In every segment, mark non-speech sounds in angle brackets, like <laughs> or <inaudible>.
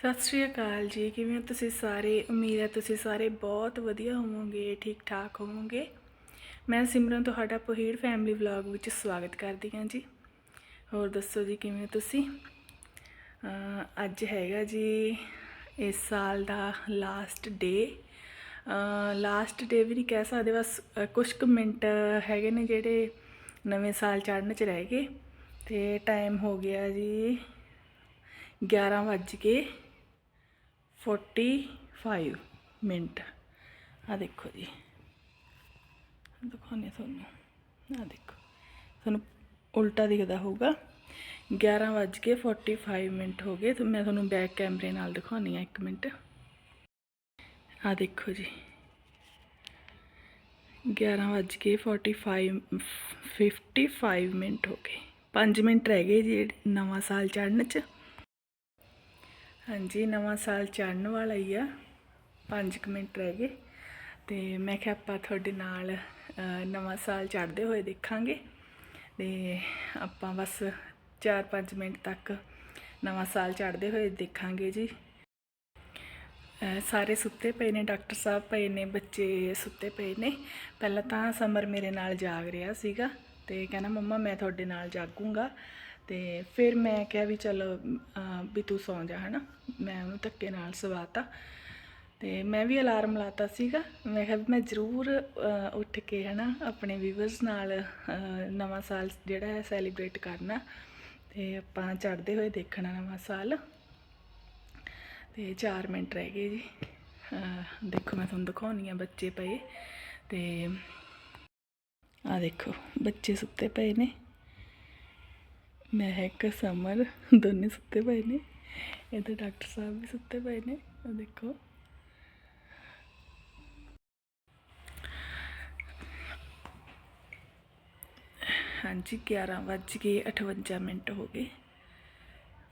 ਸਤਿ ਸ਼੍ਰੀ ਅਕਾਲ ਜੀ, ਕਿਵੇਂ ਹੋ ਤੁਸੀਂ ਸਾਰੇ? ਉਮੀਦ ਹੈ ਤੁਸੀਂ ਸਾਰੇ ਬਹੁਤ ਵਧੀਆ ਹੋਵੋਗੇ ਠੀਕ ਠਾਕ ਹੋਵੋਗੇ। ਮੈਂ ਸਿਮਰਨ, ਤੁਹਾਡਾ ਪਹੀੜ ਫੈਮਿਲੀ ਵਲੌਗ ਵਿੱਚ ਸਵਾਗਤ ਕਰਦੀ ਹਾਂ ਜੀ। ਹੋਰ ਦੱਸੋ ਜੀ, ਕਿਵੇਂ ਹੋ ਤੁਸੀਂ? ਅੱਜ ਹੈਗਾ ਜੀ ਇਸ ਸਾਲ ਦਾ ਲਾਸਟ ਡੇ ਲਾਸਟ ਡੇ ਵੀ ਨਹੀਂ ਕਹਿ ਸਕਦੇ, ਬਸ, ਅਹ ਕੁਛ ਕੁ ਮਿੰਟ ਹੈਗੇ ਨੇ ਜਿਹੜੇ ਨਵੇਂ ਸਾਲ ਚੜ੍ਹਨ ਚ ਰਹਿ ਗਏ। ਤੇ ਟਾਈਮ ਹੋ ਗਿਆ ਜੀ 11 ਵੱਜ ਕੇ 45 ਮਿੰਟ। ਆ ਦੇਖੋ ਜੀ। ਦਿਖਾਉਂਦੇ ਤੁਹਾਨੂੰ। ਆ ਦੇਖੋ। ਤੁਹਾਨੂੰ ਉਲਟਾ ਦਿਖਦਾ ਹੋਊਗਾ। 11 ਵੱਜ ਕੇ 45 ਮਿੰਟ ਹੋ ਗਏ। ਤੇ ਮੈਂ ਤੁਹਾਨੂੰ ਬੈਕ ਕੈਮਰੇ ਨਾਲ ਦਿਖਾਉਣੀ ਆ 1 ਮਿੰਟ। ਆ ਦੇਖੋ ਜੀ। 11 ਵੱਜ ਕੇ 45 55 ਮਿੰਟ ਹੋ ਗਏ। 5 ਮਿੰਟ ਰਹਿ ਗਏ ਜੀ ਨਵਾਂ ਸਾਲ ਚੜ੍ਹਨ ਚ। ਹਾਂਜੀ, ਨਵਾਂ ਸਾਲ ਚੜ੍ਹਨ ਵਾਲਾ ਹੀ ਆ। 5 ਮਿੰਟ ਰਹਿ ਗਏ। ਤੇ ਮੈਂ ਕਿਹਾ ਆਪਾਂ ਤੁਹਾਡੇ ਨਾਲ ਨਵਾਂ ਸਾਲ ਚੜ੍ਹਦੇ ਹੋਏ ਦੇਖਾਂਗੇ। ਤੇ ਆਪਾਂ ਬਸ 4-5 ਮਿੰਟ ਤੱਕ ਨਵਾਂ ਸਾਲ ਚੜ੍ਹਦੇ ਹੋਏ ਦੇਖਾਂਗੇ ਜੀ। ਸਾਰੇ ਸੁੱਤੇ ਪਏ ਨੇ, ਡਾਕਟਰ ਸਾਹਿਬ ਪਏ ਨੇ, ਬੱਚੇ ਸੁੱਤੇ ਪਏ ਨੇ। ਪਹਿਲਾਂ ਤਾਂ ਸਮਰ ਮੇਰੇ ਨਾਲ ਜਾਗ ਰਿਹਾ ਸੀਗਾ ਤੇ ਕਹਿੰਦਾ, ਮੰਮਾ, ਮੈਂ ਤੁਹਾਡੇ ਨਾਲ ਜਾਗੂੰਗਾ। ਤੇ ਫਿਰ ਮੈਂ ਕਿਹਾ ਵੀ ਚਲ ਵੀ ਤੂੰ ਸੌਂ ਜਾ, ਹਨਾ? ਮੈਂ ਉਹਨੂੰ ਧੱਕੇ ਨਾਲ ਸਵਾਤਾ ਤੇ ਮੈਂ ਵੀ ਅਲਾਰਮ ਲਾਤਾ ਸੀਗਾ। ਮੈਂ ਕਿਹਾ ਵੀ ਮੈਂ ਜ਼ਰੂਰ ਉੱਠ ਕੇ, ਹਨਾ, ਆਪਣੇ ਵੀਵਰਸ ਨਾਲ ਨਵਾਂ ਸਾਲ ਜਿਹੜਾ ਹੈ ਸੈਲੀਬ੍ਰੇਟ ਕਰਨਾ। ਤੇ ਆਪਾਂ ਚੜ੍ਹਦੇ ਹੋਏ ਦੇਖਣਾ ਨਵਾਂ ਸਾਲ। ਤੇ 4 ਮਿੰਟ ਰਹਿ ਗਏ ਜੀ। ਦੇਖੋ ਮੈਂ ਤੁਹਾਨੂੰ ਦਿਖਾਉਣੀ ਆ ਬੱਚੇ ਪਏ ਤੇ ਆ ਦੇਖੋ, ਬੱਚੇ ਸੁੱਤੇ ਪਏ ਨੇ। ਮਹਿਕ ਸਮਰ, ਦੋਨੇ ਸੁੱਤੇ ਪਏ ਨੇ। ਇੱਧਰ ਡਾਕਟਰ ਸਾਹਿਬ ਵੀ ਸੁੱਤੇ ਪਏ ਨੇ ਆ ਦੇਖੋ। ਹਾਂਜੀ 11 ਵੱਜ ਕੇ 58 ਮਿੰਟ ਹੋ ਗਏ।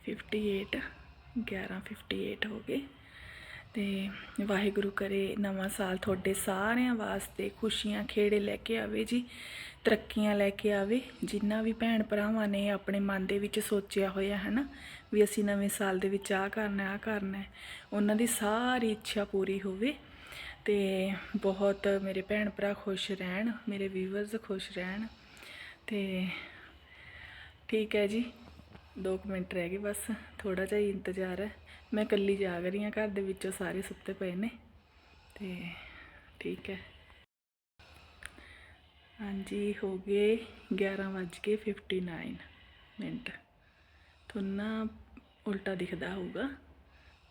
58 11:58 ਹੋ ਗਏ। ਤੇ ਵਾਹਿਗੁਰੂ ਕਰੇ ਨਵਾਂ ਸਾਲ ਤੁਹਾਡੇ ਸਾਰਿਆਂ ਵਾਸਤੇ ਖੁਸ਼ੀਆਂ ਖੇੜੇ ਲੈ ਕੇ ਆਵੇ ਜੀ। ਤਰੱਕੀਆਂ ਲੈ ਕੇ ਆਵੇ, ਜਿੰਨਾ ਵੀ ਭੈਣ ਭਰਾਵਾਂ ਨੇ ਆਪਣੇ ਮਨ ਦੇ ਵਿੱਚ ਸੋਚਿਆ ਹੋਇਆ ਹੈ ਨਾ ਵੀ ਅਸੀਂ ਨਵੇਂ ਸਾਲ ਦੇ ਵਿੱਚ ਆਹ ਕਰਨਾ ਆਹ ਕਰਨਾ, ਉਹਨਾਂ ਦੀ ਸਾਰੀ ਇੱਛਾ ਪੂਰੀ ਹੋਵੇ, ਤੇ ਬਹੁਤ ਮੇਰੇ ਭੈਣ ਭਰਾ ਖੁਸ਼ ਰਹਿਣ, ਮੇਰੇ ਵੀਵਰਸ ਖੁਸ਼ ਰਹਿਣ, ਤੇ ਠੀਕ ਹੈ ਜੀ। 2 ਮਿੰਟ ਰਹਿ ਗਏ ਬਸ ਥੋੜਾ ਜਿਹਾ ਹੀ ਇੰਤਜ਼ਾਰ ਹੈ। ਮੈਂ ਇਕੱਲੀ ਜਾਗ ਰਹੀ ਹਾਂ, ਘਰ ਦੇ ਵਿੱਚੋਂ ਸਾਰੇ ਸੁੱਤੇ ਪਏ ਨੇ, ਤੇ ਠੀਕ ਹੈ। ਹਾਂਜੀ, ਹੋ ਗਏ 11 ਵੱਜ ਕੇ 59 ਮਿੰਟ। ਤੁਹਾਨੂੰ ਨਾ ਉਲਟਾ ਦਿਖਦਾ ਹੋਊਗਾ।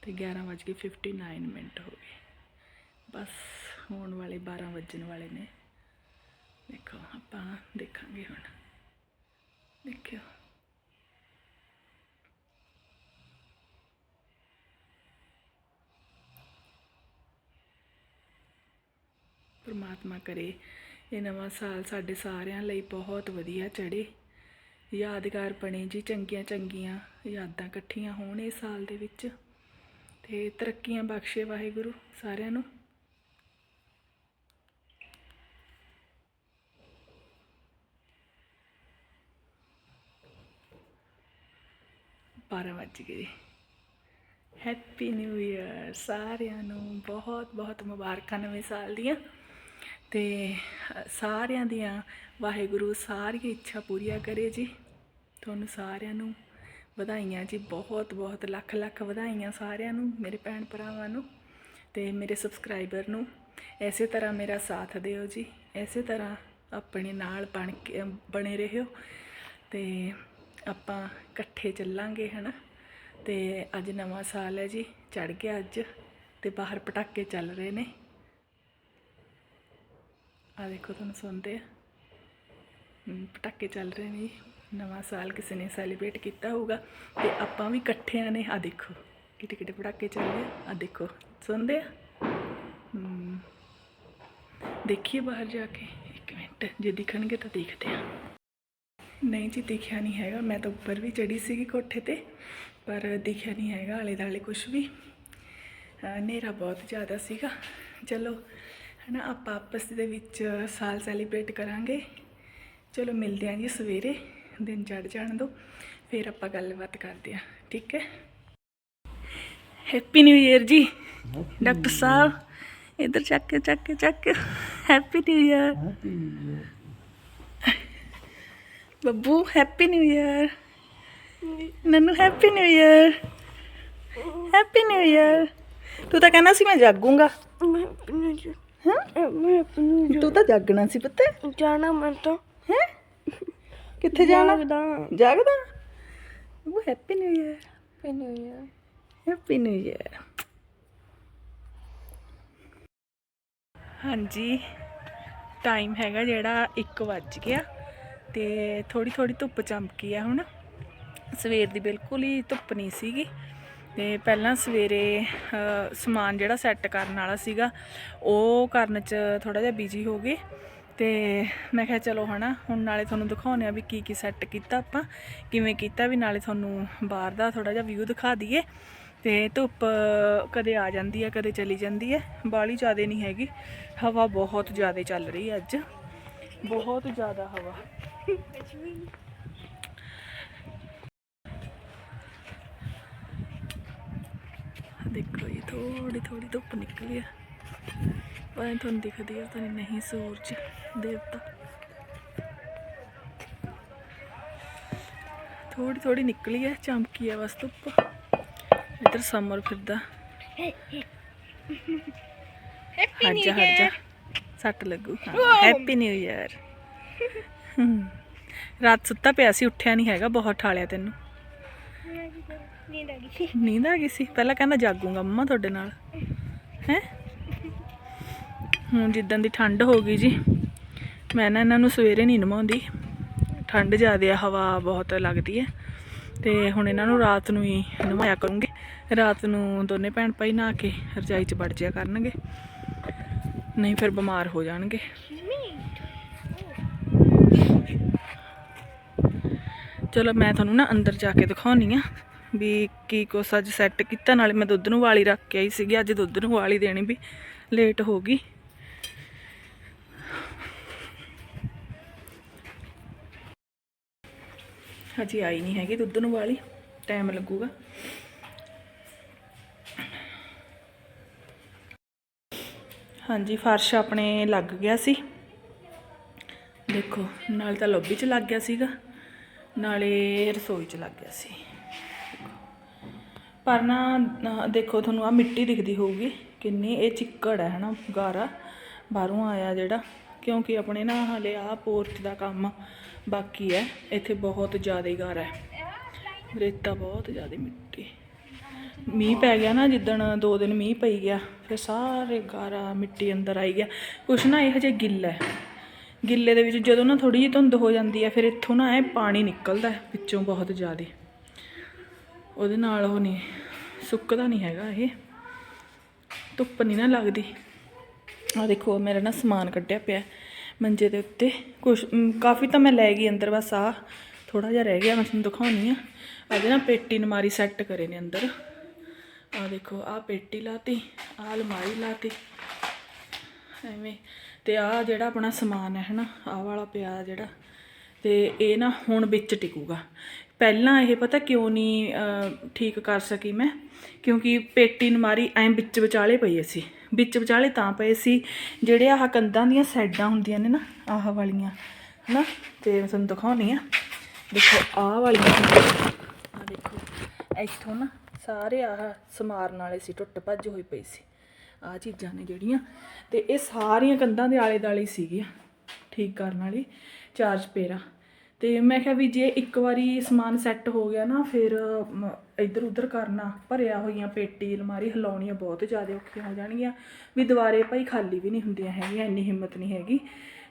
ਤੇ 11 ਵੱਜ ਕੇ 59 ਮਿੰਟ ਹੋ ਗਏ। ਬਸ, ਹੋਣ ਵਾਲੇ 12 ਵੱਜਣ ਵਾਲੇ ਨੇ। ਦੇਖੋ, ਆਪਾਂ ਦੇਖਾਂਗੇ ਹੁਣ। ਦੇਖਿਓ। ਪਰਮਾਤਮਾ ਕਰੇ। ਇਹ ਨਵਾਂ ਸਾਲ ਸਾਡੇ ਸਾਰਿਆਂ ਲਈ ਬਹੁਤ ਵਧੀਆ ਚੜੇ ਯਾਦਗਾਰ ਬਣੇ ਜੀ ਚੰਗੀਆਂ ਚੰਗੀਆਂ ਯਾਦਾਂ ਇਕੱਠੀਆਂ ਹੋਣ ਇਸ ਸਾਲ ਦੇ ਵਿੱਚ। ਤੇ ਤਰੱਕੀਆਂ ਬਖਸ਼ੇ ਵਾਹਿਗੁਰੂ ਸਾਰਿਆਂ ਨੂੰ। ਬਾਰਾਂ ਵੱਜ ਗਏ। ਹੈਪੀ ਨਿਊ ਇਅਰ ਸਾਰਿਆਂ ਨੂੰ। ਬਹੁਤ ਬਹੁਤ ਮੁਬਾਰਕਾਂ ਨਵੇਂ ਸਾਲ ਦੀਆਂ। ਤੇ ਸਾਰਿਆਂ ਦੀਆਂ ਵਾਹਿਗੁਰੂ ਸਾਰੀਆਂ ਇੱਛਾ ਪੂਰੀਆਂ ਕਰੇ ਜੀ। ਤੁਹਾਨੂੰ ਸਾਰਿਆਂ ਨੂੰ ਵਧਾਈਆਂ ਜੀ, ਬਹੁਤ ਬਹੁਤ ਲੱਖ ਲੱਖ ਵਧਾਈਆਂ ਸਾਰਿਆਂ ਨੂੰ, ਮੇਰੇ ਭੈਣ ਭਰਾਵਾਂ ਨੂੰ ਤੇ ਮੇਰੇ ਸਬਸਕ੍ਰਾਈਬਰ ਨੂੰ। ਐਸੇ ਤਰ੍ਹਾਂ ਮੇਰਾ ਸਾਥ ਦਿਓ ਜੀ, ਐਸੇ ਤਰ੍ਹਾਂ ਆਪਣੇ ਨਾਲ ਬਣ ਕੇ, ਬਣੇ ਰਹਿਓ ਤੇ ਆਪਾਂ ਇਕੱਠੇ ਚੱਲਾਂਗੇ, ਹਨਾ। ਤੇ ਅੱਜ ਨਵਾਂ ਸਾਲ ਹੈ ਜੀ ਚੜ ਗਿਆ ਅੱਜ ਤੇ ਬਾਹਰ ਪਟਾਕੇ ਚੱਲ ਰਹੇ ਨੇ। ਆ ਦੇਖੋ ਤੁਹਾਨੂੰ ਸੁਣਦੇ ਆ। ਪਟਾਕੇ ਚੱਲ ਰਹੇ ਨੇ, ਨਵਾਂ ਸਾਲ ਕਿਸੇ ਨੇ ਸੈਲੀਬ੍ਰੇਟ ਕੀਤਾ ਹੋਊਗਾ ਤੇ ਆਪਾਂ ਵੀ ਇਕੱਠਿਆਂ ਨੇ ਆ ਦੇਖੋ ਕਿਤੇ ਕਿਤੇ ਪਟਾਕੇ ਚੱਲ ਰਹੇ ਆ, ਆਹ ਦੇਖੋ, ਸੁਣਦੇ ਆ? ਦੇਖੀਏ ਬਾਹਰ ਜਾ ਕੇ, ਇੱਕ ਮਿੰਟ, ਜੇ ਦਿਖਣਗੇ ਤਾਂ ਦੇਖਦੇ ਆ। ਨਹੀਂ ਜੀ, ਦਿਖਿਆ ਨਹੀਂ ਹੈਗਾ, ਮੈਂ ਤਾਂ ਉੱਪਰ ਵੀ ਚੜੀ ਸੀਗੀ ਕੋਠੇ ਤੇ, ਪਰ ਦਿਖਿਆ ਨਹੀਂ ਹੈਗਾ ਆਲੇ ਦਾਲੇ ਕੁਝ ਵੀ ਹਨੇਰਾ ਬਹੁਤ ਜ਼ਿਆਦਾ ਸੀਗਾ। ਚਲੋ ਹਨਾ ਆਪਾਂ ਆਪਸ ਦੇ ਵਿੱਚ ਸਾਲ ਸੈਲੀਬ੍ਰੇਟ ਕਰਾਂਗੇ। ਚਲੋ ਮਿਲਦੇ ਆਂ ਜੀ ਸਵੇਰੇ ਦਿਨ ਚੜ ਜਾਣ ਦੋ ਫਿਰ ਆਪਾਂ ਗੱਲਬਾਤ ਕਰਦੇ ਆਂ ਠੀਕ ਹੈ? ਹੈਪੀ ਨਿਊ ਇਅਰ ਜੀ ਡਾਕਟਰ ਸਾਹਿਬ ਇਧਰ ਚੱਕ ਕੇ ਚੱਕ ਕੇ ਚੱਕ ਕੇ happy new year Babbu happy new year Nanu happy new year happy new year ਤੂੰ ਤਾਂ ਕਹਿੰਦਾ ਸੀ ਮੈਂ ਜਾਗੂੰਗਾ। ਮੈਂ ਆਪਣੀ ਜ- ਹਾਂ? ਮੈਂ ਆਪਣੀ ਤੂੰ ਤਾਂ ਜਾਗਣਾ ਸੀ ਪੁੱਤ। ਜ- ਜਾਣਾ ਮੈਂ ਤਾਂ। ਹੈ? ਕਿੱਥੇ ਜਾਣਾ? ਜਾਗਦਾ। ਜਾਗਦਾ? ਉਹ ਹੈਪੀ ਨਿਊ ਇਅਰ ਪੈਨੋ ਯਾਰ ਹੈਪੀ ਨਿਊ ਇਅਰ ਹਾਂਜੀ ਟਾਈਮ ਹੈਗਾ ਜਿਹੜਾ 1 ਵੱਜ ਗਿਆ ਤੇ ਥੋੜੀ ਥੋੜੀ ਧੁੱਪ ਚਮਕੀ ਆ ਹੁਣ। ਸਵੇਰ ਦੀ ਬਿਲਕੁਲ ਹੀ ਧੁੱਪ ਨਹੀਂ ਸੀਗੀ। ਤੇ ਪਹਿਲਾਂ ਸਵੇਰੇ ਸਮਾਨ ਜਿਹੜਾ ਸੈੱਟ ਕਰਨ ਵਾਲਾ ਸੀਗਾ, ਉਹ ਕਰਨ 'ਚ ਥੋੜਾ ਜਿਹਾ ਬਿਜ਼ੀ ਹੋ ਗਏ। ਤੇ ਮੈਂ ਕਿਹਾ ਚਲੋ ਹਨਾ, ਹੁਣ ਨਾਲੇ ਤੁਹਾਨੂੰ ਦਿਖਾਉਂਦੇ ਆ ਵੀ ਕੀ ਕੀ ਸੈੱਟ ਕੀਤਾ ਆਪਾਂ, ਕਿਵੇਂ ਕੀਤਾ ਵੀ ਨਾਲੇ ਤੁਹਾਨੂੰ ਬਾਹਰ ਦਾ ਥੋੜਾ ਜਿਹਾ ਵਿਊ ਦਿਖਾ ਦਈਏ। ਤੇ ਧੁੱਪ ਕਦੇ ਆ ਜਾਂਦੀ ਹੈ, ਕਦੇ ਚਲੀ ਜਾਂਦੀ ਹੈ ਬਾਲੀ ਜ਼ਿਆਦਾ ਨਹੀਂ ਹੈਗੀ। ਹਵਾ ਬਹੁਤ ਜ਼ਿਆਦਾ ਚੱਲ ਰਹੀ ਹੈ ਅੱਜ। ਬਹੁਤ ਜ਼ਿਆਦਾ ਹਵਾ। ਦੇਖੋ ਜੀ ਥੋੜੀ ਥੋੜੀ ਧੁੱਪ ਨਿਕਲੀ ਆ। ਪਰ ਤੁਹਾਨੂੰ ਦਿਖਦੀ ਹੈ ਤਾਂ ਨਹੀਂ ਸੂਰਜ ਦੇਵਤਾ। ਥੋੜੀ ਥੋੜੀ ਨਿਕਲੀ ਹੈ ਚਮਕੀ ਹੈ ਬਸ ਧੁੱਪ। ਇੱਧਰ ਸਮਰ ਫਿਰਦਾ। ਜਾ ਹਟ ਜਾ। ਸੱਟ ਲੱਗੂ। ਹੈਪੀ ਨਿਊ ਇਅਰ ਰਾਤ ਸੁੱਤਾ ਪਿਆ ਸੀ ਉੱਠਿਆ ਨਹੀਂ ਹੈਗਾ ਬਹੁਤ ਠਾਲਿਆ ਤੈਨੂੰ। ਨੀਂਦ ਆ ਗਈ ਸੀ। ਨੀਂਦ ਆ ਗਈ ਸੀ? ਪਹਿਲਾਂ ਕਹਿੰਦਾ ਜਾਗੂਗਾ ਮੰਮਾ ਤੁਹਾਡੇ ਨਾਲ। ਹੈ? ਹੁਣ ਜਿੱਦਾਂ ਦੀ ਠੰਡ ਹੋ ਗਈ ਜੀ, ਮੈਂ ਨਾ ਇਹਨਾਂ ਨੂੰ ਸਵੇਰੇ ਨਹੀਂ ਨਮਾਉਂਦੀ ਠੰਡ ਜ਼ਿਆਦੇ ਆ, ਹਵਾ ਬਹੁਤ ਲੱਗਦੀ ਹੈ। ਤੇ ਹੁਣ ਇਹਨਾਂ ਨੂੰ ਰਾਤ ਨੂੰ ਹੀ ਨਵਾਇਆ ਕਰੂੰਗੀ। ਰਾਤ ਨੂੰ ਦੋਨੇ ਭੈਣ ਭਾਈ ਨਹਾ ਕੇ ਰਜਾਈ 'ਚ ਵੜ ਜਿਆ ਕਰਨਗੇ। ਨਹੀਂ ਫਿਰ ਬਿਮਾਰ ਹੋ ਜਾਣਗੇ। ਚਲੋ ਮੈਂ ਤੁਹਾਨੂੰ ਨਾ ਅੰਦਰ ਜਾ ਕੇ ਦਿਖਾਉਣੀ ਆ। ਵੀ ਕੀ ਕੁਛ ਅੱਜ ਸੈੱਟ ਕੀਤਾ, ਨਾਲੇ ਮੈਂ ਦੁੱਧ ਨੂੰ ਵਾਲੀ ਰੱਖ ਕੇ ਆਈ ਸੀਗੀ, ਅੱਜ ਦੁੱਧ ਨੂੰ ਵਾਲੀ ਦੇਣੀ ਵੀ ਲੇਟ ਹੋ ਗਈ। ਹਜੇ ਆਈ ਨਹੀਂ ਹੈਗੀ ਦੁੱਧ ਨੂੰ ਵਾਲੀ ਟਾਈਮ ਲੱਗੂਗਾ। ਹਾਂਜੀ, ਫਰਸ਼ ਆਪਣੇ ਲੱਗ ਗਿਆ ਸੀ। ਦੇਖੋ, ਨਾਲ ਤਾਂ ਲੌਬੀ 'ਚ ਲੱਗ ਗਿਆ ਸੀਗਾ, ਨਾਲੇ ਰਸੋਈ 'ਚ ਲੱਗ ਗਿਆ ਸੀ। ਪਰ ਨਾ ਦੇਖੋ ਤੁਹਾਨੂੰ ਆ ਮਿੱਟੀ ਦਿਖਦੀ ਹੋਊਗੀ, ਕਿੰਨੀ ਇਹ ਚਿੱਕੜ ਹੈ, ਹਨਾ, ਗਾਰਾ। ਬਾਹਰੋਂ ਆਇਆ ਜਿਹੜਾ, ਕਿਉਂਕਿ ਆਪਣੇ ਨਾ ਹਲੇ ਆ ਪੋਰਚ ਦਾ ਕੰਮ ਬਾਕੀ ਹੈ, ਇੱਥੇ ਬਹੁਤ ਜ਼ਿਆਦਾ ਗਾਰਾ ਹੈ। ਰੇਤਾ ਬਹੁਤ ਜ਼ਿਆਦਾ ਮਿੱਟੀ। ਮੀਂਹ ਪੈ ਗਿਆ ਨਾ, ਜਿੱਦਣ ਦੋ ਦਿਨ ਮੀਂਹ ਪਈ ਗਿਆ, ਫਿਰ ਸਾਰੇ ਗਾਰਾ ਮਿੱਟੀ ਅੰਦਰ ਆਈ ਗਿਆ। ਕੁਛ ਨਾ ਇਹ ਹਜੇ ਗਿੱਲ ਹੈ। ਗਿੱਲੇ ਦੇ ਵਿੱਚ ਜਦੋਂ ਨਾ ਥੋੜੀ ਜਿਹੀ ਧੁੰਦ ਹੋ ਜਾਂਦੀ ਹੈ, ਫਿਰ ਇੱਥੋਂ ਨਾ ਇਹ ਪਾਣੀ ਨਿਕਲਦਾ ਵਿੱਚੋਂ ਬਹੁਤ ਜ਼ਿਆਦਾ। ਉਹਦੇ ਨਾਲ ਉਹ ਨਹੀਂ, ਸੁੱਕਦਾ ਨਹੀਂ ਹੈਗਾ ਇਹ। ਧੁੱਪ ਨਹੀਂ ਨਾ ਲੱਗਦੀ। ਆ ਦੇਖੋ, ਮੇਰਾ ਨਾ ਸਮਾਨ ਕੱਢਿਆ ਪਿਆ ਮੰਜੇ ਦੇ ਉੱਤੇ। ਕੁਛ ਕਾਫੀ ਤਾਂ ਮੈਂ ਲੈ ਗਈ ਅੰਦਰ, ਬਸ ਆ ਥੋੜਾ ਜਿਹਾ ਰਹਿ ਗਿਆ, ਮੈਂ ਤੁਹਾਨੂੰ ਦਿਖਾਉਣੀ ਆ ਅਜੇ ਨਾ ਪੇਟੀ ਨਮਾਰੀ ਸੈੱਟ ਕਰੇ ਨੇ ਅੰਦਰ। ਆ ਦੇਖੋ ਆ ਪੇਟੀ ਲਾਤੀ ਆ ਅਲਮਾਰੀ ਲਾਤੀ। ਐਵੇਂ, ਤੇ ਆ ਜਿਹੜਾ ਆਪਣਾ ਸਮਾਨ ਹੈ ਹਨਾ, ਆਹ ਵਾਲਾ ਪਿਆ ਜਿਹੜਾ, ਤੇ ਇਹ ਨਾ ਹੁਣ ਵਿੱਚ ਟਿਕੂਗਾ। ਪਹਿਲਾਂ ਇਹ ਪਤਾ ਕਿਉਂ ਨਹੀਂ ਠੀਕ ਕਰ ਸਕੀ ਮੈਂ? ਕਿਉਂਕਿ ਪੇਟੀ ਨਮਾਰੀ ਐਂ ਵਿੱਚ ਵਿਚਾਲੇ ਪਈ ਸੀ। ਵਿੱਚ ਵਿਚਾਲੇ ਤਾਂ ਪਏ ਸੀ, ਜਿਹੜੇ ਆਹ ਕੰਧਾਂ ਦੀਆਂ ਸਾਈਡਾਂ ਹੁੰਦੀਆਂ ਨੇ ਨਾ, ਆਹ ਵਾਲੀਆਂ, ਹਨਾ? ਤੇ ਮੈਂ ਤੁਹਾਨੂੰ ਦਿਖਾਉਣੀ ਆ। ਦੇਖੋ, ਆਹ ਵਾਲੀਆਂ ਆ ਦੇਖੋ, ਇੱਥੋਂ ਨਾ ਸਾਰੇ ਆਹ ਸਮਾਰਨ ਵਾਲੇ ਸੀ, ਟੁੱਟ ਭੱਜ ਹੋਈ ਪਈ ਸੀ। ਆਹ ਚੀਜ਼ਾਂ ਨੇ ਜਿਹੜੀਆਂ, ਤੇ ਇਹ ਸਾਰੀਆਂ ਕੰਧਾਂ ਦੇ ਆਲੇ ਦਾਲੇ ਸੀਗੀਆਂ, ਠੀਕ ਕਰਨ ਵਾਲੀ ਚਾਰ ਚਪੇਰਾ ਅਤੇ ਮੈਂ ਕਿਹਾ ਵੀ ਜੇ ਇੱਕ ਵਾਰੀ ਸਮਾਨ ਸੈੱਟ ਹੋ ਗਿਆ ਨਾ, ਫਿਰ ਇੱਧਰ ਉੱਧਰ ਕਰਨਾ। ਭਰਿਆ ਹੋਈਆਂ ਪੇਟੀ ਅਲਮਾਰੀ ਹਿਲਾਉਣੀਆਂ ਬਹੁਤ ਜ਼ਿਆਦਾ ਔਖੀਆਂ ਹੋ ਜਾਣਗੀਆਂ। ਵੀ ਦੁਬਾਰੇ ਭਾਈ ਖਾਲੀ ਵੀ ਨਹੀਂ ਹੁੰਦੀਆਂ ਹੈਗੀਆਂ, ਇੰਨੀ ਹਿੰਮਤ ਨਹੀਂ ਹੈਗੀ।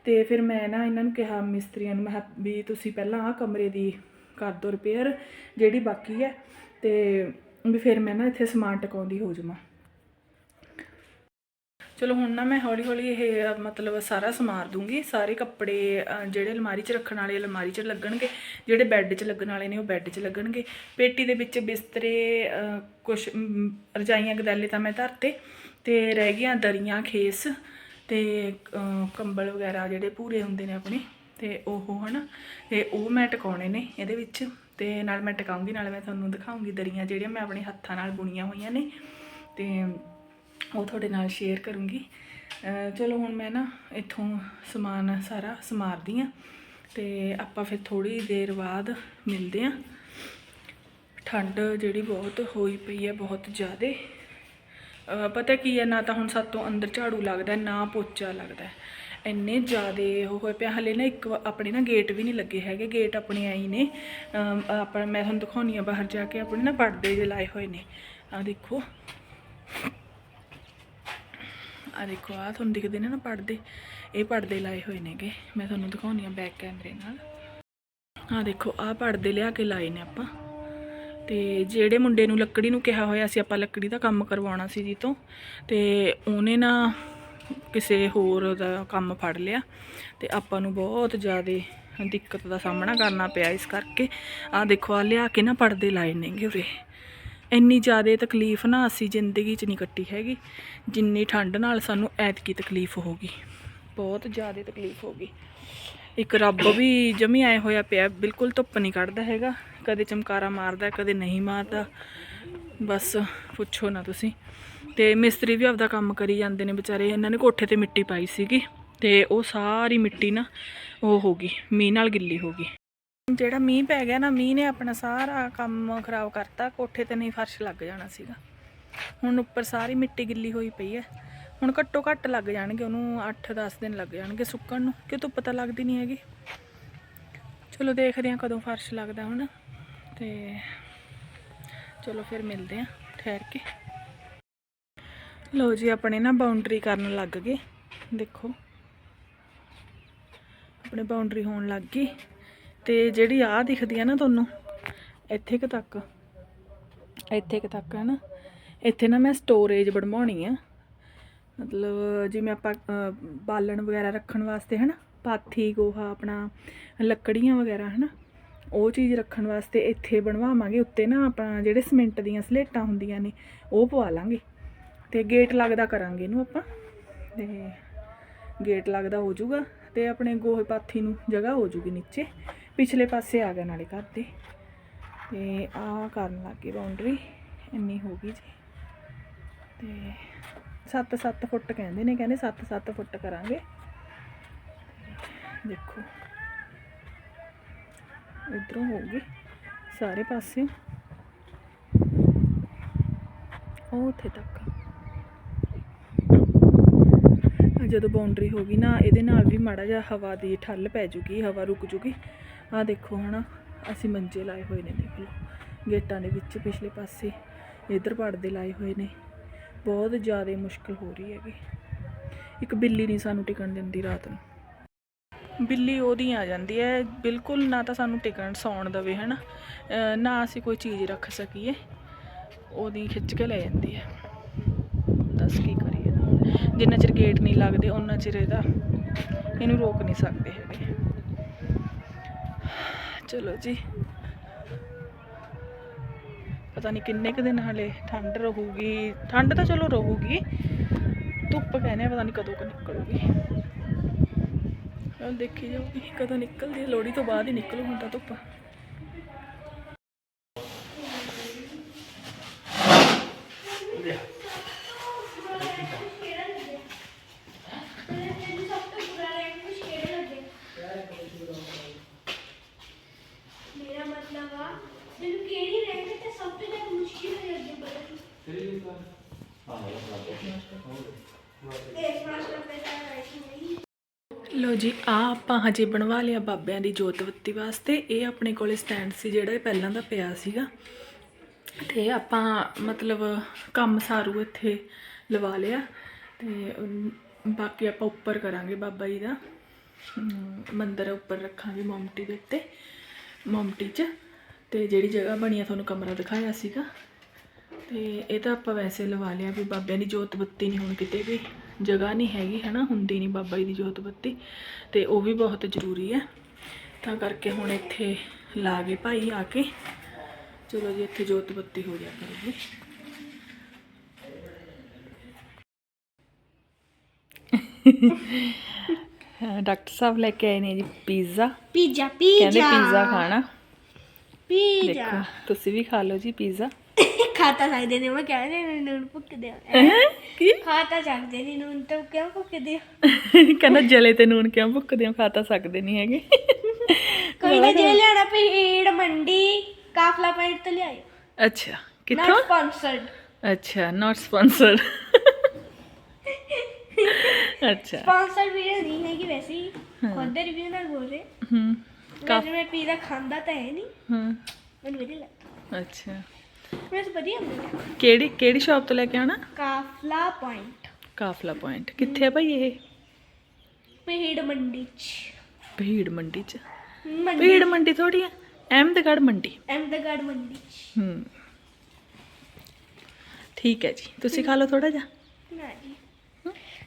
ਤੇ ਫਿਰ ਮੈਂ ਨਾ ਇਹਨਾਂ ਨੂੰ ਕਿਹਾ ਮਿਸਤਰੀਆਂ ਨੂੰ, ਮੈਂ ਵੀ ਤੁਸੀਂ ਪਹਿਲਾਂ ਆਹ ਕਮਰੇ ਦੀ ਕਰ ਦਿਓ ਰਿਪੇਅਰ ਜਿਹੜੀ ਬਾਕੀ ਹੈ। ਤੇ ਵੀ ਫਿਰ ਮੈਂ ਨਾ ਇੱਥੇ ਸਮਾਨ ਟਿਕਾਉਂਦੀ ਹੋ ਜਾਵਾਂ। ਚਲੋ ਹੁਣ ਨਾ ਮੈਂ ਹੌਲੀ ਹੌਲੀ ਇਹ ਮਤਲਬ ਸਾਰਾ ਸਮਾਰ ਦੂੰਗੀ। ਸਾਰੇ ਕੱਪੜੇ ਜਿਹੜੇ ਅਲਮਾਰੀ 'ਚ ਰੱਖਣ ਵਾਲੇ ਅਲਮਾਰੀ 'ਚ ਲੱਗਣਗੇ ਜਿਹੜੇ ਬੈੱਡ 'ਚ ਲੱਗਣ ਵਾਲੇ ਨੇ ਉਹ ਬੈੱਡ 'ਚ ਲੱਗਣਗੇ। ਪੇਟੀ ਦੇ ਵਿੱਚ ਬਿਸਤਰੇ ਅ, ਕੁਛ ਰਜਾਈਆਂ ਗਦੈਲੇ ਤਾਂ ਮੈਂ ਧਰਤੇ ਤੇ ਰਹਿ ਗਈਆਂ ਦਰੀਆਂ ਖੇਸ ਤੇ ਕੰਬਲ ਵਗੈਰਾ ਜਿਹੜੇ ਪੂਰੇ ਹੁੰਦੇ ਨੇ ਆਪਣੇ ਤੇ ਉਹ ਹਨਾ ਤੇ ਉਹ ਮੈਂ ਟਿਕਾਉਣੇ ਨੇ ਇਹਦੇ ਵਿੱਚ ਤੇ ਨਾਲ ਮੈਂ ਟਿਕਾਉਂਗੀ ਨਾਲ ਮੈਂ ਤੁਹਾਨੂੰ ਦਿਖਾਉਂਗੀ ਦਰੀਆਂ ਜਿਹੜੀਆਂ ਮੈਂ ਆਪਣੇ ਹੱਥਾਂ ਨਾਲ ਬੁਣੀਆਂ ਹੋਈਆਂ ਨੇ ਤੇ ਉਹ ਤੁਹਾਡੇ ਨਾਲ ਸ਼ੇਅਰ ਕਰੂੰਗੀ। ਚਲੋ ਹੁਣ ਮੈਂ ਨਾ ਇੱਥੋਂ ਸਮਾਨ ਸਾਰਾ ਸਮਾਰਦੀ ਆ ਤੇ ਆਪਾਂ ਫਿਰ ਥੋੜੀ ਦੇਰ ਬਾਅਦ ਮਿਲਦੇ ਆ ਠੰਡ ਜਿਹੜੀ ਬਹੁਤ ਹੋਈ ਪਈ ਹੈ ਬਹੁਤ ਜ਼ਿਆਦੇ। ਪਤਾ ਕੀ ਹੈ, ਨਾ ਤਾਂ ਹੁਣ ਸਾਤੋਂ ਅੰਦਰ ਝਾੜੂ ਲੱਗਦਾ, ਨਾ ਪੋਚਾ ਲੱਗਦਾ। ਇੰਨੇ ਜ਼ਿਆਦੇ ਉਹ ਹੋਏ ਪਿਆ ਹਲੇ ਨਾ ਇੱਕ ਆਪਣੇ ਨਾ ਗੇਟ ਵੀ ਨਹੀਂ ਲੱਗੇ ਹੈਗੇ। ਗੇਟ ਆਪਣੇ ਆਈ ਨੇ। ਆਪਣਾ ਮੈਂ ਤੁਹਾਨੂੰ ਦਿਖਾਉਣੀ ਆ ਬਾਹਰ ਜਾ ਕੇ। ਆਪਣੇ ਨਾ ਪਰਦੇ ਜੇ ਲਾਏ ਹੋਏ ਨੇ। ਆ ਦੇਖੋ। ਆ ਦੇਖੋ ਆ ਤੁਹਾਨੂੰ ਦਿਖਦੇ ਨੇ ਨਾ ਪਰਦੇ। ਇਹ ਪਰਦੇ ਲਾਏ ਹੋਏ ਨੇਗੇ। ਮੈਂ ਤੁਹਾਨੂੰ ਦਿਖਾਉਣੀ ਆ ਬੈਕ ਕੈਮਰੇ ਨਾਲ। ਆ ਦੇਖੋ ਆ ਪਰਦੇ ਲਿਆ ਕੇ ਲਾਏ ਨੇ ਆਪਾਂ। ਤੇ ਜਿਹੜੇ ਮੁੰਡੇ ਨੂੰ ਲੱਕੜੀ ਨੂੰ ਕਿਹਾ ਹੋਇਆ ਸੀ, ਆਪਾਂ ਲੱਕੜੀ ਦਾ ਕੰਮ ਕਰਵਾਉਣਾ ਸੀ ਜੀ ਤੋਂ। ਤੇ ਉਹਨੇ ਨਾ ਕਿਸੇ ਹੋਰ ਦਾ ਕੰਮ ਫੜ ਲਿਆ। ਤੇ ਆਪਾਂ ਨੂੰ ਬਹੁਤ ਜ਼ਿਆਦਾ ਦਿੱਕਤ ਦਾ ਸਾਹਮਣਾ ਕਰਨਾ ਪਿਆ ਇਸ ਕਰਕੇ। ਆ ਦੇਖੋ ਆ ਲਿਆ ਕੇ ਨਾ ਪਰਦੇ ਲਾਏ ਨੇਗੇ ਉਰੇ। ਇੰਨੀ ਜ਼ਿਆਦਾ ਤਕਲੀਫ ਨਾ ਅਸੀਂ ਜ਼ਿੰਦਗੀ 'ਚ ਨਹੀਂ ਕੱਟੀ ਹੈਗੀ। ਜਿੰਨੀ ਠੰਡ ਨਾਲ ਸਾਨੂੰ ਐਤਕੀ ਤਕਲੀਫ ਹੋ ਗਈ। ਬਹੁਤ ਜ਼ਿਆਦਾ ਤਕਲੀਫ ਹੋ ਗਈ। ਇੱਕ ਰੱਬ ਵੀ ਜਮੀ ਆਏ ਹੋਇਆ ਪਿਆ, ਬਿਲਕੁਲ ਧੁੱਪ ਨਹੀਂ ਕੱਢਦਾ ਹੈਗਾ। ਕਦੇ ਚਮਕਾਰਾ ਮਾਰਦਾ, ਕਦੇ ਨਹੀਂ ਮਾਰਦਾ। ਬਸ ਪੁੱਛੋ ਨਾ ਤੁਸੀਂ। ਤੇ ਮਿਸਤਰੀ ਵੀ ਆਪਦਾ ਕੰਮ ਕਰੀ ਜਾਂਦੇ ਨੇ ਵਿਚਾਰੇ। ਇਹਨਾਂ ਨੇ ਕੋਠੇ ਤੇ ਮਿੱਟੀ ਪਾਈ ਸੀਗੀ ਤੇ ਉਹ ਸਾਰੀ ਮਿੱਟੀ ਨਾ ਉਹ ਹੋ ਗਈ, ਮੀਂਹ ਨਾਲ ਗਿੱਲੀ ਹੋ ਗਈ। ਜਿਹੜਾ ਮੀਂਹ ਪੈ ਗਿਆ ਨਾ, ਮੀਂਹ ਨੇ ਆਪਣਾ ਸਾਰਾ ਕੰਮ ਖਰਾਬ ਕਰਤਾ, ਕੋਠੇ ਤੇ ਨਹੀਂ ਫਰਸ਼ ਲੱਗ ਜਾਣਾ ਸੀਗਾ। ਹੁਣ ਉੱਪਰ ਸਾਰੀ ਮਿੱਟੀ ਗਿੱਲੀ ਹੋਈ ਪਈ ਹੈ ਹੁਣ ਘੱਟੋ ਘੱਟ ਲੱਗ ਜਾਣਗੇ, ਉਹਨੂੰ 8-10 ਦਿਨ ਲੱਗ ਜਾਣਗੇ ਸੁੱਕਣ ਨੂੰ ਕਿ ਧੁੱਪ ਤਾਂ ਲੱਗਦੀ ਨਹੀਂ ਹੈਗੀ। ਚਲੋ ਦੇਖਦੇ ਹਾਂ ਕਦੋਂ ਫਰਸ਼ ਲੱਗਦਾ ਹੁਣ, ਤੇ ਚਲੋ ਫਿਰ ਮਿਲਦੇ ਹਾਂ, ਠਹਿਰ ਕੇ। ਲਓ ਜੀ, ਆਪਣੇ ਨਾ ਬਾਉਂਡਰੀ ਕਰਨ ਲੱਗ ਗਏ, ਦੇਖੋ। ਆਪਣੇ ਬਾਉਂਡਰੀ ਹੋਣ ਲੱਗ ਗਈ। ਤੇ ਜਿਹੜੀ ਆਹ ਦਿਖਦੀ ਆ ਨਾ ਤੁਹਾਨੂੰ, ਇੱਥੇ ਕੁ ਤੱਕ। ਇੱਥੇ ਕੁ ਤੱਕ ਹੈ ਨਾ ਇੱਥੇ ਨਾ ਮੈਂ ਸਟੋਰੇਜ ਬਣਵਾਉਣੀ ਆ। ਮਤਲਬ ਜਿਵੇਂ ਆਪਾਂ ਬਾਲਣ ਵਗੈਰਾ ਰੱਖਣ ਵਾਸਤੇ ਹੈ ਨਾ ਪਾਥੀ, ਗੋਹਾ, ਆਪਣਾ ਲੱਕੜੀਆਂ ਵਗੈਰਾ ਹੈ ਨਾ ਉਹ ਚੀਜ਼ ਰੱਖਣ ਵਾਸਤੇ ਇੱਥੇ ਬਣਵਾਵਾਂਗੇ। ਉੱਤੇ ਨਾ ਆਪਣਾ ਜਿਹੜੇ ਸਿਮੈਂਟ ਦੀਆਂ ਸਲੇਟਾਂ ਹੁੰਦੀਆਂ ਨੇ, ਉਹ ਪਵਾ ਲਾਂਗੇ। ਤੇ ਗੇਟ ਲੱਗਦਾ ਕਰਾਂਗੇ ਇਹਨੂੰ ਆਪਾਂ। ਤੇ ਗੇਟ ਲੱਗਦਾ ਹੋ ਜਾਊਗਾ ਤੇ ਆਪਣੇ ਗੋਹੇ ਪਾਥੀ ਨੂੰ ਜਗ੍ਹਾ ਹੋ ਜੂਗੀ ਨੀਚੇ। ਪਿਛਲੇ ਪਾਸੇ ਆ ਗਿਆ ਨਾਲੇ ਘਰ ਦੇ। ਤੇ ਆ ਕਰਨ ਲੱਗੇ ਬਾਉਂਡਰੀ ਇੰਨੀ ਹੋ ਗਈ ਜੀ। ਤੇ 7-7 ਫੁੱਟ ਕਹਿੰਦੇ ਨੇ, ਕਹਿੰਦੇ 7-7 ਫੁੱਟ ਕਰਾਂਗੇ। ਦੇਖੋ, ਇਧਰੋਂ ਹੋ ਗਈ ਸਾਰੇ ਪਾਸੇ। ਉਹ ਉੱਥੇ ਤੱਕ। ਜਦੋਂ ਬਾਉਂਡਰੀ ਹੋ ਗਈ ਨਾ, ਇਹਦੇ ਨਾਲ ਵੀ ਮਾੜਾ ਜਿਹਾ ਹਵਾ ਦੀ ਠੱਲ ਪੈ ਜੂਗੀ, ਹਵਾ ਰੁਕ ਜੂਗੀ। ਆ ਦੇਖੋ ਹਨਾ, ਅਸੀਂ ਮੰਜੇ ਲਾਏ ਹੋਏ ਨੇ ਦੇਖ ਲਓ, ਗੇਟਾਂ ਦੇ ਵਿੱਚ ਪਿਛਲੇ ਪਾਸੇ, ਇਧਰ ਪੜਦੇ ਲਾਏ ਹੋਏ ਨੇ, ਬਹੁਤ ਜ਼ਿਆਦਾ ਮੁਸ਼ਕਲ ਹੋ ਰਹੀ ਹੈਗੀ। ਇੱਕ ਬਿੱਲੀ ਨਹੀਂ ਸਾਨੂੰ ਟਿਕਣ ਦਿੰਦੀ ਰਾਤ ਨੂੰ। ਬਿੱਲੀ ਉਹਦੀ ਆ ਜਾਂਦੀ ਹੈ, ਬਿਲਕੁਲ ਨਾ ਤਾਂ ਸਾਨੂੰ ਟਿਕਣ ਸੌਣ ਦਵੇ ਹਨਾ ਨਾ ਅਸੀਂ ਕੋਈ ਚੀਜ਼ ਰੱਖ ਸਕੀਏ, ਉਹਦੀ ਖਿੱਚ ਕੇ ਲੈ ਜਾਂਦੀ ਹੈ। ਦੱਸ ਕੀ ਕਰੀਏ, ਜਿੰਨਾ ਚਿਰ ਗੇਟ ਨਹੀਂ ਲੱਗਦੇ ਉਹਨਾਂ ਚਿਰ ਇਹਦਾ, ਇਹਨੂੰ ਰੋਕ ਨਹੀਂ ਸਕਦੇ ਹੈਗੇ। ਚਲੋ ਜੀ। ਪਤਾ ਨਹੀਂ ਕਿੰਨੇ ਕੁ ਦਿਨ ਹਲੇ ਠੰਡ ਰਹੂਗੀ। ਠੰਡ ਤਾਂ ਚਲੋ ਰਹੂਗੀ। ਧੁੱਪ ਕਹਿੰਦੇ ਆ, ਪਤਾ ਨਹੀਂ ਕਦੋਂ ਕੁ ਨਿਕਲੂਗੀ। ਚਲ ਦੇਖੀ ਜਾਊਗੀ ਕਦੋਂ ਨਿਕਲਦੀ ਹੈ ਲੋੜੀ ਤੋਂ ਬਾਅਦ ਹੀ ਨਿਕਲੂ ਹੁੰਦਾ ਧੁੱਪ ਮੇਰਾ ਮਤਲਬ ਆ ਮੈਨੂੰ ਕਿਹੜੀ ਰੈਂਕ ਤੇ ਸਭ ਤੋਂ ਜ਼ਿਆਦਾ ਮੁਸ਼ਕਿਲ ਹੈ ਅੱਗੇ ਬਦਲ ਇਹ ਫਲਾਸ਼ ਲੱਗਦਾ ਹੈ ਰਾਈਟਿੰਗ ਨਹੀਂ ਲੋ ਜੀ ਆ ਆਪਾਂ ਹਜੇ ਬਣਵਾ ਲਿਆ ਬਾਬਿਆਂ ਦੀ ਜੋਤ ਬੱਤੀ ਵਾਸਤੇ। ਇਹ ਆਪਣੇ ਕੋਲੇ ਸਟੈਂਡ ਸੀ ਜਿਹੜਾ ਇਹ ਪਹਿਲਾਂ ਦਾ ਪਿਆ ਸੀਗਾ। ਤੇ ਆਪਾਂ ਮਤਲਬ ਕੰਮ ਸਾਰੂ ਇੱਥੇ ਲਵਾ ਲਿਆ। ਤੇ ਬਾਕੀ ਆਪਾਂ ਉੱਪਰ ਕਰਾਂਗੇ ਬਾਬਾ ਜੀ ਦਾ। ਮੰਦਰ ਉੱਪਰ ਰੱਖਾਂਗੇ ਮਮਟੀ ਦੇ ਉੱਤੇ, ਮਮਟੀ 'ਚ। ਤੇ ਜਿਹੜੀ ਜਗ੍ਹਾ ਬਣੀ ਆ, ਤੁਹਾਨੂੰ ਕਮਰਾ ਦਿਖਾਇਆ ਸੀਗਾ। ਤੇ ਇਹ ਤਾਂ ਆਪਾਂ ਵੈਸੇ ਲਵਾ ਲਿਆ ਵੀ ਬਾਬਿਆਂ ਦੀ ਜੋਤ ਬੱਤੀ ਨਹੀਂ ਹੁਣ ਕਿਤੇ ਵੀ। ਜਗ੍ਹਾ ਨਹੀਂ ਹੈਗੀ ਹਨਾ? ਹੁੰਦੀ ਨਹੀਂ ਬਾਬਾ ਜੀ ਦੀ ਜੋਤ ਬੱਤੀ ਤੇ ਉਹ ਵੀ ਬਹੁਤ ਜ਼ਰੂਰੀ ਹੈ। ਤਾਂ ਕਰਕੇ ਹੁਣ ਇੱਥੇ ਲਾ ਗਏ ਭਾਈ ਆ ਕੇ। ਚਲੋ ਜੀ ਇੱਥੇ ਜੋਤ ਬੱਤੀ ਹੋ ਜਾ ਕਰੂਗੀ। ਹਾਂ, ਡਾਕਟਰ ਸਾਹਿਬ ਲੈ ਕੇ ਆਏ ਨੇ ਜੀ ਪੀਜ਼ਾ। ਪੀਜ਼ਾ ਕਹਿੰਦੇ ਪੀਜ਼ਾ। ਖਾਣਾ। ਪੀਜ਼ਾ। ਦੇਖੋ ਤੁਸੀਂ ਵੀ ਖਾ ਲਓ ਜੀ ਪੀਜ਼ਾ। ਖਾ ਤਾਂ ਸਕਦੇ ਨੇ ਮੈਂ ਕਹਿ ਰਹੀ ਹਾਂ ਨੂਨ ਭੁੱਕਦੇ ਆ। ਕੀ? ਖਾ ਤਾਂ ਸਕਦੇ ਨਹੀਂ ਨੂਨ ਤਾਂ ਕਿਉਂ ਭੁੱਕਦੇ ਆ? <laughs> ਕਹਿੰਦਾ ਜਲੇ ਤੇ ਨੂਨ ਕਿਉਂ ਭੁੱਕਦੇ ਹੋ ਖਾ ਤਾਂ ਸਕਦੇ ਨਹੀਂ ਹੈਗੇ। <laughs> ਕੋਈ ਨਾ ਜੇ ਲਿਆਣਾ ਭੀੜ ਮੰਡੀ ਕਾਫਲਾ ਪੁਆਇੰਟ ਤੋਂ ਲਿਆਇਓ। ਅੱਛਾ ਨਾਟ ਕਿੱਥੋਂ? ਸਪਾਂਸਰਡ ਅੱਛਾ ਨਾਟ ਸਪਾਂਸਰਡ <laughs> ਅੱਛਾ। ਸਪਾਂਸਰ ਵੀਡੀਓ ਨਹੀਂ ਹੈਗੀ ਵੈਸੇ। ਹੀ। ਖੁਦ ਦੇ ਰਿਵਿਊ ਨਾਲ ਬੋਲ ਰਹੇ। ਹੂੰ ਵੈਸੇ ਮੈਂ ਪੀਜ਼ਾ ਖਾਂਦਾ ਤਾਂ ਹੈ ਨਹੀਂ ਹੂੰ। ਮੈਨੂੰ ਵਧੀਆ ਲੱਗਦਾ। ਅੱਛਾ। ਵੈਸੇ ਵਧੀਆ ਹੁੰਦਾ ਕਿਹੜੀ ਕਿਹੜੀ ਸ਼ਾਪ ਤੋਂ ਲੈ ਕੇ ਆਣਾ ਕਾਫਲਾ ਪੁਆਇੰਟ ਕਾਫਲਾ ਪੁਆਇੰਟ ਕਿੱਥੇ ਹੈ ਭਾਈ ਇਹ ਭੀੜ ਮੰਡੀ ਚ ਭੀੜ ਮੰਡੀ ਚ ਮੰਡੀ ਭੀੜ ਮੰਡੀ ਥੋੜੀ ਹੈ ਅਹਿਮਦਗੜ੍ਹ ਮੰਡੀ ਅਹਿਮਦਾਬਾਦ ਮੰਡੀ ਚ ਹੂੰ ਠੀਕ ਹੈ ਜੀ ਤੁਸੀਂ ਖਾ ਲਓ ਥੋੜਾ ਜਿਹਾ ਨਾ ਜੀ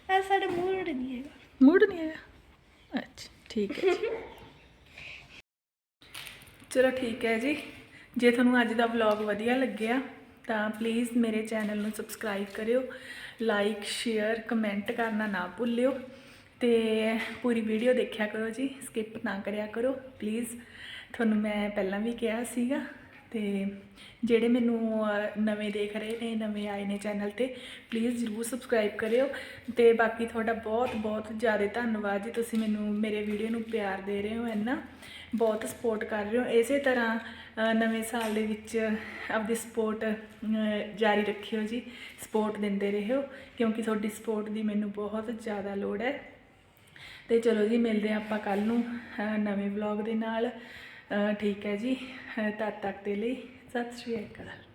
ਆ ਸਾਡਾ ਮੂਡ ਨਹੀਂ ਹੈਗਾ ਮੂਡ ਨਹੀਂ ਹੈਗਾ ਅੱਛਾ ਠੀਕ ਹੈ ਜੀ ਚਲੋ ਠੀਕ ਹੈ ਜੀ ਜੇ ਤੁਹਾਨੂੰ ਅੱਜ ਦਾ ਵਲੌਗ ਵਧੀਆ ਲੱਗਿਆ, ਤਾਂ ਪਲੀਜ਼ ਮੇਰੇ ਚੈਨਲ ਨੂੰ ਸਬਸਕ੍ਰਾਈਬ ਕਰਿਓ ਲਾਈਕ ਸ਼ੇਅਰ ਕਮੈਂਟ ਕਰਨਾ ਨਾ ਭੁੱਲਿਓ ਤੇ ਪੂਰੀ ਵੀਡੀਓ ਦੇਖਿਆ ਕਰੋ ਜੀ ਸਕਿਪ ਨਾ ਕਰਿਆ ਕਰੋ ਪਲੀਜ਼ ਤੁਹਾਨੂੰ ਮੈਂ ਪਹਿਲਾਂ ਵੀ ਕਿਹਾ ਸੀਗਾ। ਤੇ ਜਿਹੜੇ ਮੈਨੂੰ ਨਵੇਂ ਦੇਖ ਰਹੇ ਨੇ, ਨਵੇਂ ਆਏ ਨੇ ਚੈਨਲ ਤੇ ਪਲੀਜ਼ ਜਰੂਰ ਸਬਸਕ੍ਰਾਈਬ ਕਰਿਓ। ਤੇ ਬਾਕੀ ਤੁਹਾਡਾ ਬਹੁਤ ਬਹੁਤ ਜ਼ਿਆਦਾ ਧੰਨਵਾਦ ਜੀ ਤੁਸੀਂ ਮੈਨੂੰ ਮੇਰੇ ਵੀਡੀਓ ਨੂੰ ਪਿਆਰ ਦੇ ਰਹੇ ਹੋ ਇੰਨਾ। ਬਹੁਤ ਸਪੋਰਟ ਕਰ ਰਹੇ ਹੋ। ਇਸੇ ਤਰ੍ਹਾਂ ਨਵੇਂ ਸਾਲ ਦੇ ਵਿੱਚ ਆਪਦੀ ਸਪੋਰਟ ਜਾਰੀ ਰੱਖਿਓ ਜੀ। ਸਪੋਰਟ ਦਿੰਦੇ ਰਹਿਓ ਕਿਉਂਕਿ ਤੁਹਾਡੀ ਸਪੋਰਟ ਦੀ ਮੈਨੂੰ ਬਹੁਤ ਜ਼ਿਆਦਾ ਲੋੜ ਹੈ। ਤੇ ਚਲੋ ਜੀ, ਮਿਲਦੇ ਹਾਂ ਆਪਾਂ ਕੱਲ ਨੂੰ ਨਵੇਂ ਵਲੌਗ ਦੇ ਨਾਲ। ਠੀਕ ਹੈ ਜੀ ਤਦ ਤੱਕ ਦੇ ਲਈ ਸਤਿ ਸ਼੍ਰੀ ਅਕਾਲ।